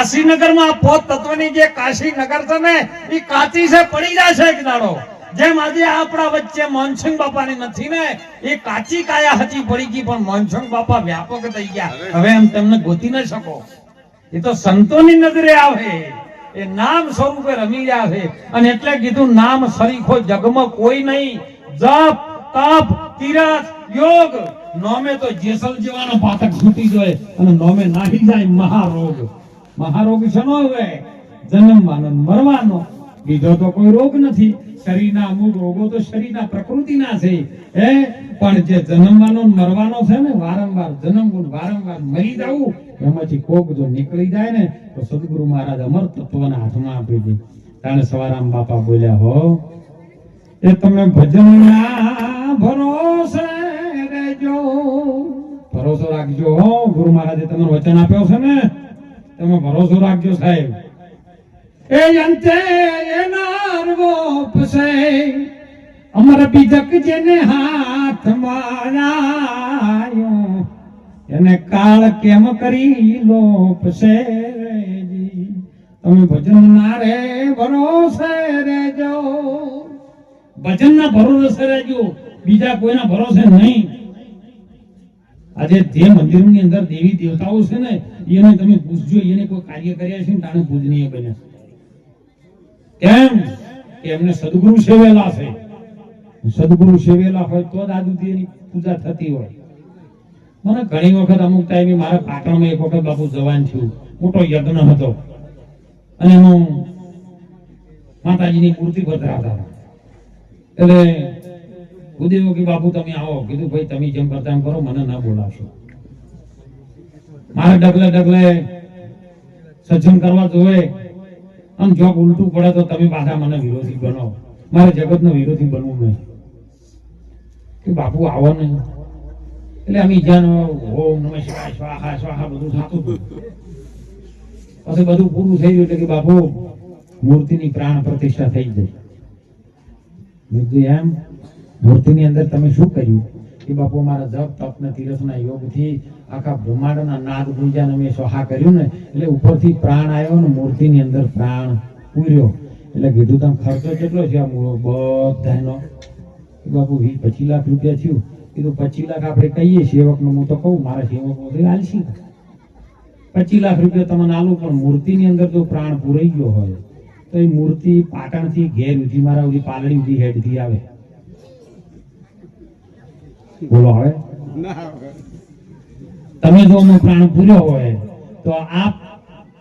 કાશીનગરમાં પોત તત્વની જે કાશીનગર છે ને, એ કાચી છે, પડી જશે એક દાડો. જેમ આજે આપણા વચ્ચે મોનસિંહ બાપાની નથી ને, એ કાચી કાયા હજી પડી ગઈ, પણ મોનસિંહ બાપા વ્યાપક થઈ ગયા. હવે એમ તમને ગોતી ન શકો. એ તો સંતોની નજરે આવે. એ નામ સ્વરૂપે રમી રહ્યા છે. અને એટલે કીધું નામ સરીખો જગમાં કોઈ નહીં. જપ, તપ, તિરસ, યોગ. નોમે તો જેસલ જેવાનો પાતક છૂટી જાય અને નોમે નાહી જાય મહારોગ. મહારોગ શનો હવે જન્મવાનો, મરવાનો. બીજો તો કોઈ રોગ નથી. શરીરના અમુક રોગો તો શરીરના પ્રકૃતિના છે. એ પણ જે જન્મવાનો મરવાનો છે ને, વારંવાર જન્મવું વારંવાર મરી જવું, એમાંથી કોક જો નીકળી જાય ને, તો સદગુરુ મહારાજ અમર તત્વના હાથમાં આપી દે. તાણે સવારામ બાપા બોલ્યા, હો, એ તમે ભજનના ભરોસે રહેજો. ભરોસો રાખજો, હો. ગુરુ મહારાજે તમને વચન આપ્યો છે ને તમે ભરોસો રાખજો સાહેબ. એ અંતે એનાર છે. અમર બીજક જેને હાથ આયો એને કાળ કેમ કરી લોપસે રેજી તમે ભજન ના રે ભરોસે રેજો ભજન ના ભરોસે રેજો બીજા કોઈના ભરોસે નહીં. આજે જે મંદિરોની અંદર દેવી દેવતાઓ છે ને, એને તમે પૂછજો, એને કોઈ કાર્ય કર્યા છે ને, તાણે પૂજનીય બન્યા કેમ? કે એમને સદગુરુ સેવેલા છે. સદગુરુ સેવેલા હોય તો જ આ પૂજા થતી હોય. મને ઘણી વખત અમુક ટાઈમે મારા પાટણમાં એક વખત બાપુ જવાન થયું. મોટો યજ્ઞ હતો. અને હું માતાજીની મૂર્તિ પધરાવતા એટલે ગુદેવો કે બાપુ તમે આવો. કીધું, ભાઈ, તમે જેમ કરતા એમ કરો, મને ના બોલાવશો. મારે ડગલે ડગલે સજ્જન કરવા જોવે. અને જો ઉલટું પડે તો તમે પાછા મને વિરોધી બનો. મારે જગતનો વિરોધી બનવું નહીં. કે બાપુ આવો નહીં. એટલે અમે જ્યાં ઓમ નમઃ શિવાય સ્વાહા સ્વાહા બધું થતું પછી બધું પૂરું થઈ ગયું એટલે કે બાપુ, મૂર્તિની પ્રાણ પ્રતિષ્ઠા થઈ ગઈ. બીજું એમ? મૂર્તિની અંદર તમે શું કર્યું? કે બાપુ મારા જપ, તપ ને તીરથના યોગથી આખા બ્રહ્માંડના નાદ ગુંજાને મેં સોહા કર્યું ને, એટલે ઉપરથી પ્રાણ આવ્યો ને મૂર્તિની અંદર પ્રાણ પૂર્યો. એટલે કીધું, તમે ખર્ચો કેટલો છે આ મૂળો બધાનો. બાપુ, વીસ પચીસ લાખ રૂપિયા થયું. કીધું, પચીસ લાખ આપણે કહીએ સેવકનો. હું તો કહું, મારા સેવક આલસી પચીસ લાખ રૂપિયા તમને આલું, પણ મૂર્તિની અંદર જો પ્રાણ પૂરાઈ ગયો હોય. તો એ મૂર્તિ પાટણથી ઘેર ઉધી, મારા ઉધી પાલડી ઉધી હેડથી આવે. બોલો હવે. તમે જો પ્રાણ પૂર્યો હોય, તો આપ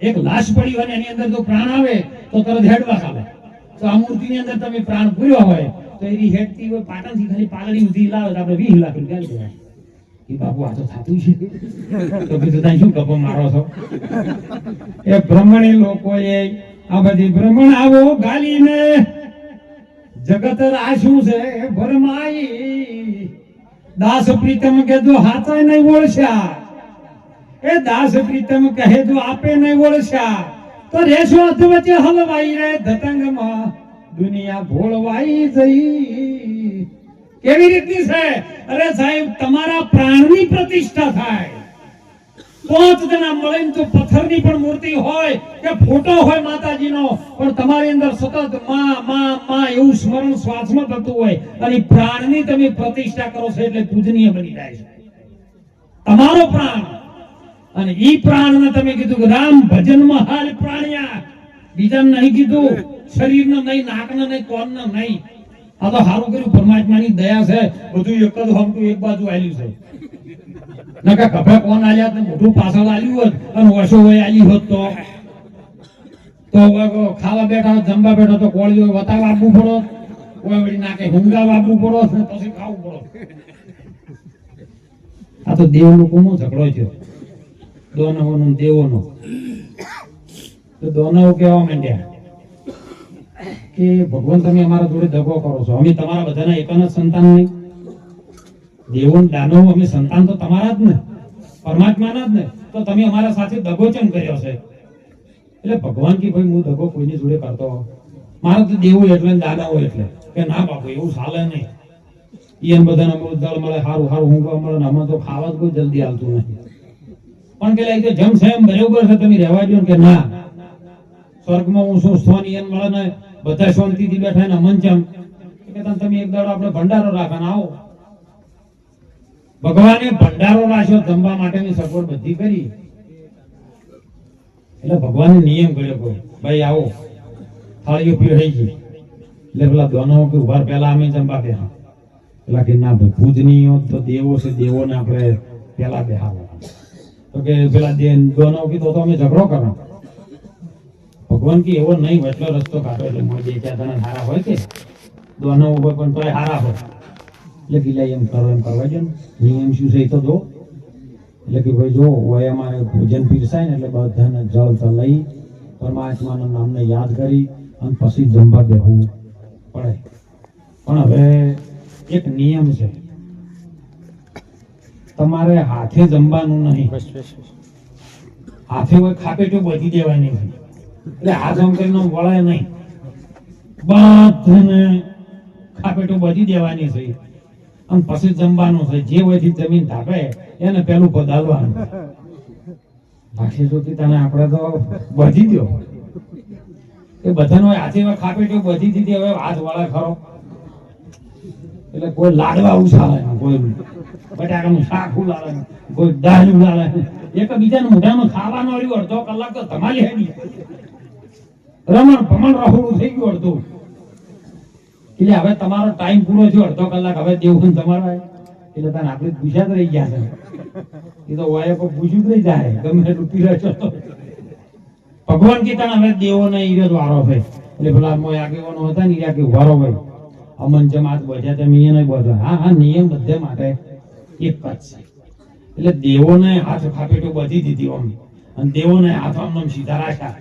એક લાશ પડી હોય એની અંદર જો પ્રાણ આવે, તો તરત હેડવા આવે. તો આ મૂર્તિની અંદર તમે પ્રાણ પૂર્યો હોય, તો એની હેડતી હોય, પાટણથી ખાલી પાલડી ઉધી લાવે, તો આપણે વીસ લાખ રૂપિયા આલી એ બાપુ આ તો થતું છે. તો કીધું તમે શું ગપો મારો છો? એ બ્રહ્મણી લોકોએ આ બધી બ્રહ્મણ આવો ગાલીને, જગત રાશું છે? ભરમાઈ. દાસ પ્રીતમ કીધું હાથે નહીં ઓળશ્યા એ દાસ પ્રીતમ કહે જો આપે નહીં ઓળશ્યા તો રેશો અધવચ્ચે હલવાઈ રે ધતંગમાં દુનિયા ભોળવાઈ જઈ. કેવી રીતની છે? અરે સાહેબ, તમારા પ્રાણની પ્રતિષ્ઠા થાય. પાંચ જણા મળીને તો પથ્થરની પણ મૂર્તિ હોય કે ફોટો હોય માતાજીનો, પણ તમારી અંદર સતતમાં માં માં એવું સ્મરણ શ્વાસમાં થતું હોય, અને પ્રાણની તમે પ્રતિષ્ઠા કરો છો એટલે પૂજનીય બની જાય છે. તમારો પ્રાણ. અને ઈ પ્રાણને તમે કીધું કે રામ ભજનમાં હાલ પ્રાણ્યા. બીજાને નહીં કીધું. શરીરનો નહીં, નાકનો નહીં, કોનનો નહીં. આ તો સારું કર્યું. પરમાત્માની દયા છે. બધું એક જ હમતું એક બાજુ આવ્યું છે. નકા કભા કોણ આલ્યા તો મોઢું પાછળ આલ્યું હોત અને વર્ષો હોય આલી હોત તો. તો ખાવા બેઠા હોત, જમવા બેઠો તો કોળીઓ વતાવ આપવું પડો. કોઈ વળી નાકે હુંગા આપવું પડો ને પછી ખાવું પડો. આ તો દેવ લોકોનો ઝઘડો થયો? દોનવોનો ને દેવોનો. તો દોનવો કહેવા માંડ્યા? કે ભગવાન તમે અમારા જોડે દગો કરો છો. અમે તમારા બધાના એકના સંતાન નહીં. દેવો ને અમે સંતાન તો તમારા જ ને. પરમાત્માના જ ને. તો તમે અમારા સાથે દગો કર્યો છે? એટલે ભગવાન કે ભાઈ, હું દગો કોઈની જોડે કરતો મારે તો દેવું એટલે દાનવો એટલે. કે ના બાપુ, એવું ચાલે નહીં. એમ બધાને દળ મળે સારું સારું ઊંઘવા મળે ને આમાં તો ખાવા કોઈ જલ્દી આવતું નથી. પણ કે લાગે જેમ એમ બરાબર છે, તમે રહેવા દો કે ના. સ્વર્ગમાં હું શું સ્થાની એમ મળે ને, બધા શાંતિથી બેઠા ને અમન ચમ? કે તમે એક દાડો આપણે ભંડારો રાખવાના આવો. ભગવાને ભંડારો રાખ્યો, જમવા માટેની સગવડ બધી કરી. એટલે ભગવાન નિયમ કર્યો ભાઈ, આવો, થાળીઓ પીરસાઈ ગઈ. એટલે પેલા દોનો કે ઊભા પહેલા અમે જમવા બેહા. પેલા કે, ના ભાઈ તો દેવો છે, દેવોને આપણે પહેલા બેહાડો તો કે, પેલા દોનો કીધો તો અમે ઝઘડો કરો ભગવાન કે, એવો નહીં, વચલો રસ્તો કાઢો, એટલે મોજે ક્યાં તને હારા હોય કે? દોનો ઉપર પણ તો હારા હોય. એટલે કીલા એમ કરો એમ કરવા ને નિયમ શું છે એ તો જો. એટલે કે ભાઈ જો અમારે ભોજન પીરસાય ને એટલે બધાને જળ તો લઈ પરમાત્માના નામને યાદ કરી અને પછી જમવા બેહવું પડે. પણ હવે એક નિયમ છે. તમારે હાથે જમવાનું નહીં. હાથે હોય ખાપેટો બધી દેવાની નહીં એટલે હાથ આમ કરીને વળાય નહીં. બધાને ખાપેટો બધી દેવાની છે. અને પછી જમવાનું છે. જે હોયથી જમીન ધાપે એને પેલું બદલવાનું રાખી જોતી તને આપણે તો બધી દો એ બધાનો હાથે ખાપી ખાપેટો બધી દીધી હવે હાથ વાળા ખરો. એટલે કોઈ લાડવા ઉછાળે કોઈ બટાકાનું શાક ઉલાળે કોઈ દાળ ઉલાળે એક બીજાના મોઢામાં ખાવાનું આવ્યું અડધો કલાક તો ધમાલી હેડી રમણ ભમણ રહોડું થઈ ગયું અડધું. એટલે હવે તમારો ટાઈમ પૂરો થયો, અડધો કલાક હવે દેવું તમારો એટલે તને આપણે જ રહી ગયા છે. એ તો વાય કોઈ પૂછ્યું નહીં જાય. ગમે પીરે છો તો. ભગવાન કીધા હવે દેવો ને ઈરે જ વારો છે એટલે પેલા મોય આગેવાનો હતા ને ઈરા કે વારો ભાઈ. અમન જમાત બધા તમે ઈ નહીં બધો હા હા, નિયમ બધે માટે એક જ છે. એટલે દેવોને હાથ ખાપેટો બધી દીધી આમ. અને દેવોને હાથ આમ સીધા રાખ્યા.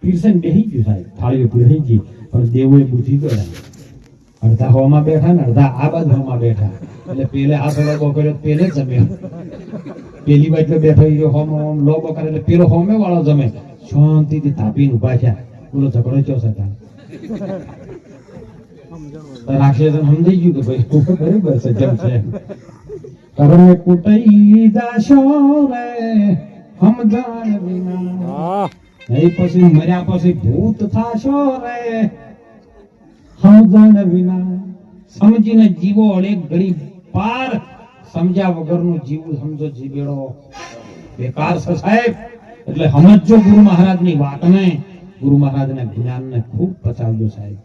પીરસન બેહી ગયું સાહેબ. થાળીઓ પીરસી ગઈ. પણ દેવોએ બુદ્ધિ કર્યા અડધા હોમાં બેઠા ને અડધા આ બાજુ બેઠા. એટલે પેલે હાથ લોબો કર્યો પેલે જમે. પેલી બાજુ બેઠો એ હોમ હોમ લોબો કરે એટલે પેલો હોમે વાળો જમે. શાંતિથી તાપીને ઊભા છે બોલો ઝઘડો ચો સતા રાક્ષસ સમજાઈ ગયું કે ભાઈ તો બરાબર છે છે. કરમે કુટઈ જાશો રે સમજણ વિના. નહીં પછી મર્યા પછી ભૂત થાશો રે. સમજણ વિના, સમજીને જીવો એક ઘડી પાર સમજ્યા વગરનું જીવું સમજો જીવેડો. બેકાર છે સાહેબ. એટલે સમજો ગુરુ મહારાજની વાતને. ગુરુ મહારાજના જ્ઞાનને ખૂબ પચાવજો સાહેબ.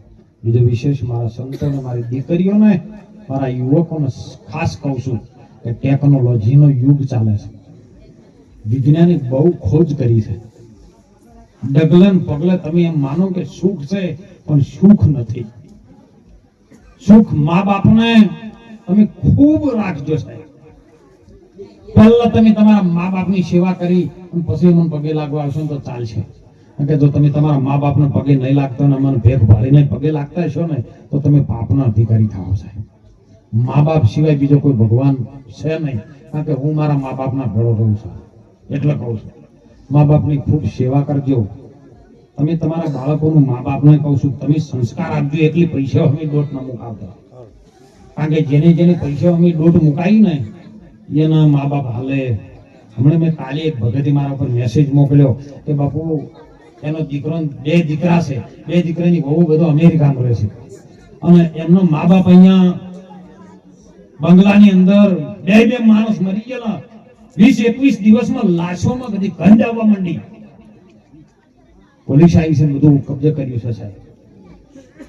બીજો વિશેષ મારા સંતોને, મારી દીકરીઓને, મારા યુવકોને ખાસ કહું છું કે ટેકનોલોજીનો યુગ ચાલે છે. વિજ્ઞાનિક બહુ ખોજ કરી છે. ડગલે ને પગલે તમે એમ માનો કે સુખ છે, પણ સુખ નથી. સુખ મા બાપને તમે ખૂબ રાખજો સાહેબ. પહેલા તમે તમારા મા બાપની સેવા કરી અને પછી મને પગે લાગવા આવશો તો ચાલશે. કે જો તમે તમારા મા બાપને પગે નહીં લાગતા ને મને ભેગ ભાળીને પગે લાગતા છો ને, તો તમે પાપના અધિકારી થાઓ સાહેબ. મા બાપ સિવાય બીજો કોઈ ભગવાન છે નહીં. કારણ કે હું મારા મા બાપના ભેળો રહું છું. એટલે કહું છું. મા બાપની ખૂબ સેવા કરજો. તમે તમારા બાળકોનું મા બાપને કહું છું, તમે સંસ્કાર આપજો, એટલી પૈસા અમે દોટ ના મુકાવતા. કારણ કે જેને જેને પૈસા અમે દોટ મુકાવી ને, એના મા બાપ હાલે. હમણાં મેં કાલે એક ભગતે મારા પર મેસેજ મોકલ્યો કે, બાપુ, એનો દીકરો, બે દીકરા છે. બે દીકરાની બહુ બધો અમેરિકામાં રહે છે. અને એમનો મા બાપ અહીંયા બંગલાની અંદર બે બે માણસ મરી ગયેલા. વીસ એકવીસ દિવસમાં લાશોમાં બધી ગંધ આવવા માંડી. પોલીસ આવી છે બધું કબજે કર્યું છે સાહેબ.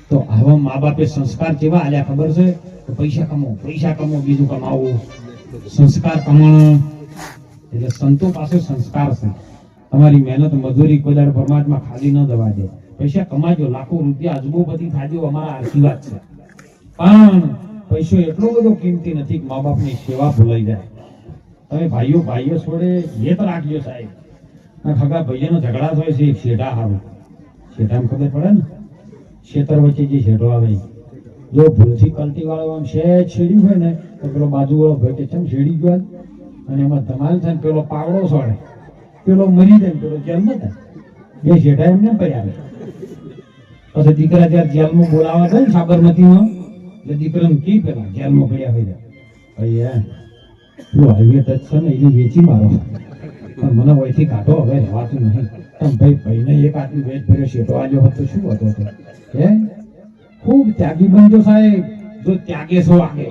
તો આવા મા બાપે સંસ્કાર કેવા આલ્યા ખબર છે? કે પૈસા કમો પૈસા કમો બીજું કમાવો સંસ્કાર કમાણો એટલે સંતો પાસે સંસ્કાર છે. તમારી મહેનત મજૂરી કોઈ દાડો પરમાત્મા ખાલી ન દવા દે. પૈસા કમાજો, લાખો રૂપિયા અજબો બધી થાજો, અમારા આશીર્વાદ છે. પણ પૈસો એટલો બધો કિંમતી નથી મા બાપની સેવા ભૂલાઈ જાય. તમે ભાઈઓ ભાઈઓ છોડે હેત રાખજો સાહેબ. ખગા ભાઈઓનો ઝઘડા થાય છે શેઠા હારું શેઠામાં ખબર પડે ને? ખેતર વચ્ચે જે શેઠો આવે. જો ભૂલથી કલટી વાળો આમ શેઠ છેડ્યું હોય ને, તો પેલો બાજુવાળો ભાઈ કે, ચમ શેડી ગયો અને એમાં ધમાલ થાય પેલો પાવડો સોડે. પેલો મરી જાય પેલો જેલમાં થાય બે શેઠા એમને આવે. પછી દીકરા ત્યાં જેલમાં બોલાવા થાય ને સાબરમતીમાં એટલે દીકરાને કી પેલા, જેલમાં પડ્યા હોય ભાઈ તું હાઈવે ટચ છે ને એ વેચી મારો. પણ મને વયથી કાઢો હવે, રહેવાતું નહીં. પણ ભાઈ, ભાઈને એક આટલું વેચ ભર્યો, શેઠો આવ્યો હતો શું હતો તો? હે? ખૂબ ત્યાગી બનજો સાહેબ, જો ત્યાગે છો આગે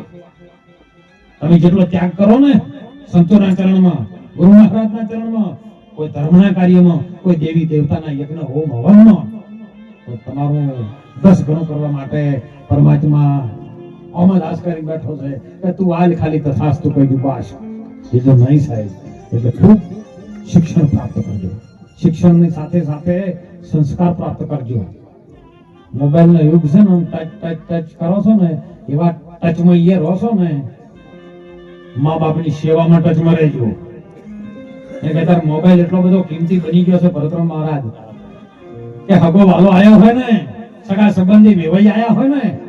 તમે જેટલો ત્યાગ કરો ને, સંતોના ચરણમાં, ગુરુ મહારાજના ચરણમાં, કોઈ ધર્મના કાર્યમાં, કોઈ દેવી દેવતાના યજ્ઞ, હોમ, હવનમાં, તો તમારું દસ ગણો કરવા માટે પરમાત્મા અમદાસ કરી બેઠો છે. કે તું હાલ ખાલી તથાસ્તુ કહી દઉં, બસ. બીજું નહીં સાહેબ. એટલે ખૂબ શિક્ષણ પ્રાપ્ત કરજો. શિક્ષણની સાથે સાથે સંસ્કાર પ્રાપ્ત કરજો. મોબાઈલ નો યુગ છે ને ટચ ટચ ટચ કરો છો ને, એવા ટચમાં ઈએ રહો છો ને મા બાપની સેવામાં ટચમાં રહેજો. એ કે તાર મોબાઈલ એટલો બધો કિંમતી બની ગયો છે, ભરતરામ મહારાજ. કે હગો વાલો આયો હોય ને, સગા સંબંધી વેવાઈ આયા હોય ને,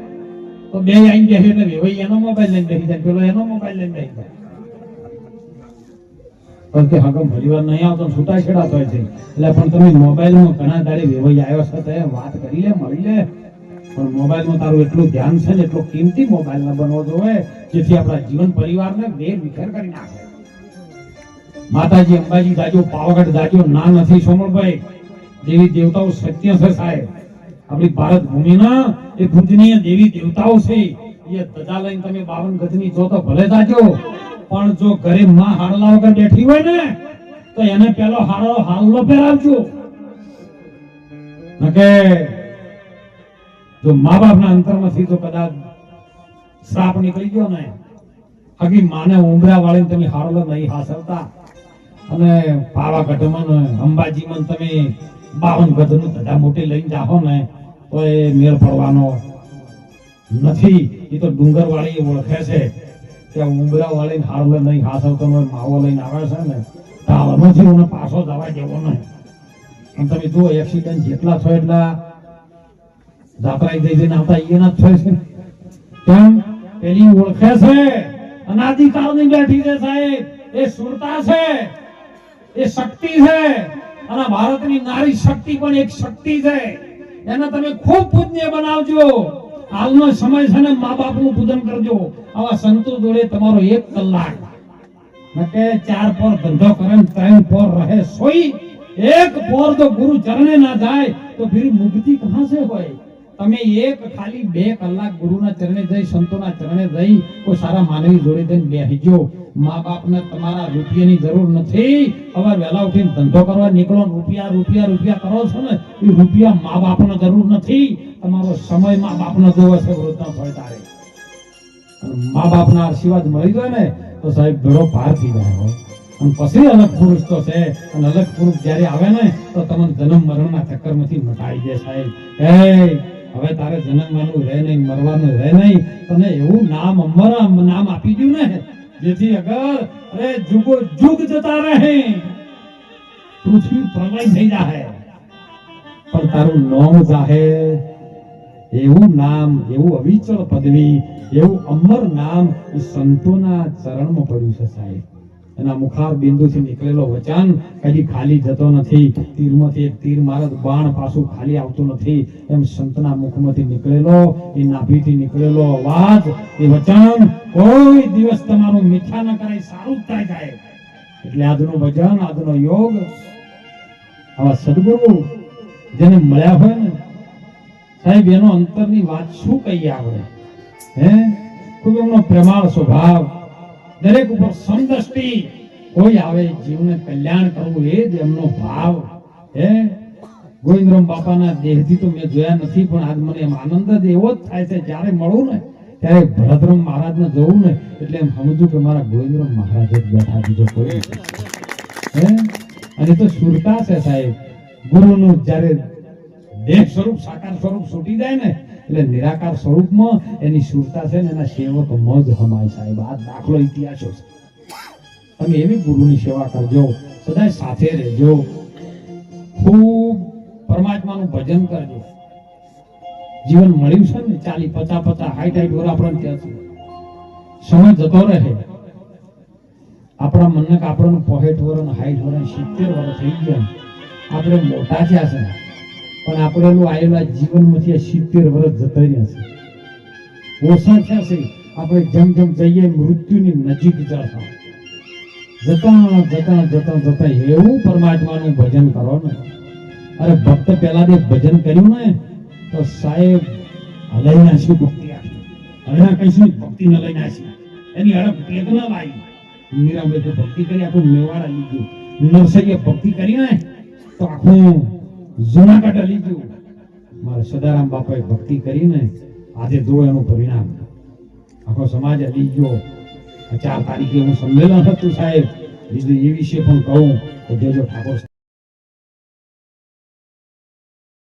તો બે આઈ બેસી એટલે વેવાઈ એનો મોબાઈલ લઈને બેસી જાય, પેલો એનો મોબાઈલ લઈને બેસી જાય. પણ કે પરિવાર નહીં આવતો છૂટાછેડા થાય છે. એટલે પણ તમે મોબાઈલમાં ઘણા દાડે વેવાઈ આવ્યો છે વાત કરી લે, મળી લે. પણ મોબાઈલમાં તારું એટલું ધ્યાન છે ને, એટલો કિંમતી મોબાઈલ ન બનવો જોઈએ જેથી આપણા જીવન પરિવારને વેર વિખેર કરી નાખે. માતાજી અંબાજી જાજો, પાવાગઢ જાજો, ના નથી સોમણભાઈ. દેવી દેવતાઓ સત્ય છે સાહેબ. આપણી ભારત ભૂમિના એ પૂજનીય દેવી દેવતાઓ છે. એ ધજા લઈને તમે બાવન ગજની જો તો ભલે જાજો. પણ જો ઘરે માં હાડલા વગર બેઠી હોય ને, તો એને પેલો હાડો હાલનો પહેરાવજો. કે જો મા બાપના અંતરમાંથી તો કદાચ શ્રાપ નીકળી ગયો ને, હગી માને ઉમરા વાળીને તમે હાડલો નહીં હાસરતા અને પાવાગઢમાં અંબાજીમાં તમે બાવન ગજનું ધડા મોટી લઈને જાહો ને, તો એ મેળ પડવાનો નથી. એ તો ડુંગર વાળી ઓળખે છે. કે ઉમરા વાળી હારલે નહીં હાસવતો માવો લઈને આવે છે ને તાલમાંથી હું પાછો જવા જેવો નહીં. અને તમે જુઓ એક્સિડન્ટ જેટલા થયો એટલા જાત્રાએ જઈ જઈને આવતા એના જ થાય છે. કેમ? પેલી ઓળખે છે. અનાદિકાળની બેઠી છે સાહેબ. એ સુરતા છે. એ શક્તિ છે. અને ભારતની નારી શક્તિ પણ એક શક્તિ છે. એને તમે ખૂબ પૂજ્ય બનાવજો. હાલનો સમય છે ને મા બાપનું પૂજન કરજો. આવા સંતો જોડે તમારો એક કલાક. નકે ચાર પોર ધંધો કરે ત્રણ પોર રહે સોઈ, એક પોર તો ગુરુ ચરણે ના જાય, તો ફિર મુક્તિ કહા से હોય? તમે એક ખાલી બે કલાક ગુરુના ચરણે જઈ, સંતોના ચરણે જઈ, કોઈ સારા માનવી જોડે જઈને બેસજો. મા બાપને તમારા રૂપિયાની જરૂર નથી. હવે વહેલા ઉઠીને ધંધો કરવા નીકળો રૂપિયા રૂપિયા રૂપિયા કરો છો ને, એ રૂપિયા મા બાપને જરૂર નથી. તમારો સમય મા બાપનો જોવે છે, વૃદ્ધા થાય તારે. મા બાપના આશીર્વાદ મળી જાય ને, તો સાહેબ ઘણો પાર થઈ હો. અને પછી અલગ પુરુષ તો છે, અને અલગ પુરુષ જ્યારે આવે ને, તો તમને જન્મ મરણના ચક્કરમાંથી મટાઈ જાય સાહેબ. હે, હવે તારે જન્મવાનું રહે નહીં, મરવાનું રહે નહીં, તને એવું નામ, અમર નામ આપી દઉં ને, જેથી અગર, અરે જુગો જુગ જતા રહે, પૃથ્વી પ્રલય થઈ જાય પણ તારું નામ જાહે. એવું નામ એવું અવિચળ પદવી એવું અમર નામ એ સંતોના ચરણમાં પડ્યું છે સાહેબ. એના મુખાર બિંદુથી નીકળેલો વચન કદી ખાલી જતો નથી. તીરમાંથી એક તીર મારત બાણ પાછું ખાલી આવતું નથી. એમ સંતના મુખમાંથી નીકળેલો, એ નાભીથી નીકળેલો અવાજ, એ વચન કોઈ દિવસ તમારું મીઠા ન કરાય, સારું જ થાય સાહેબ. એટલે આજનું વચન, આજનો યોગ આવા સદગુરુ જેને મળ્યા હોય ને સાહેબ, એનો અંતરની વાત શું કહીએ આપણે? હે? ખૂબ એમનો પ્રેમાળ સ્વભાવ? દરેક ઉપર સમદ્રષ્ટિ. કોઈ આવે જીવને કલ્યાણ કરવું, એ જ એમનો ભાવ. હે? ગોવિંદરામ બાપાના દેહથી તો મેં જોયા નથી, પણ આજ મને એમ આનંદ જ એવો જ થાય છે, જ્યારે મળું ને, ત્યારે ભરતરામ મહારાજને જોઉં ને, એટલે એમ સમજુ કે મારા ગોવિંદરામ મહારાજ જ બેઠા બીજો કોઈ હે? અને તો સુરતા છે સાહેબ. ગુરુનું જ્યારે દેહ સ્વરૂપ, સાકાર સ્વરૂપ છૂટી જાય ને, એટલે નિરાકાર સ્વરૂપમાં એની સુરતા છે ને, એના સેવક મજ હમાય સાહેબ. આ દાખલો ઇતિહાસો છે. તમે એવી ગુરુની સેવા કરજો. સદાય સાથે રહેજો. ખૂબ પરમાત્માનું ભજન કરજો. જીવન મળ્યું છે ને, ચાલી પચા પચા હાઈટ હાઈટ વર આપણને ત્યાં છે સમય જતો રહે. આપણા મનને આપણને પોહેટ વર ને હાઈટ વરણ સિત્તેર વર્ષ થઈ ગયા. આપણે મોટા થયા છે. પણ આપણે એનું આવેલા જીવનમાંથી આ સિત્તેર વર્ષ જતા રહ્યા છે. ઓછા થયા છે. આપણે જેમ જેમ જઈએ મૃત્યુની નજીક જતા. જતા જતા જતા જતા એવું પરમાત્માનું ભજન કરો ને અરે ભક્ત પહેલા જે ભજન કર્યું ને, તો સાહેબ હલાઈ નાખ્યું ભક્તિ હવે કહીશું ભક્તિ ન લઈ નાખી એની હડપ પેગ ન લાવી મીરાબાઈ ભક્તિ કરી આખું મેવાડા લીધું નરસૈયે ભક્તિ કરી ને, તો આખું જુનાગઢ ગયું. મારા સદારામ બાપાએ ભક્તિ કરીને આજે જો એનું પરિણામ આખો સમાજ અલી ગયો. ચાર તારીખે હું સંમેલન હતું સાહેબ. બીજું એ વિશે પણ કહું કે જે જો ઠાકોર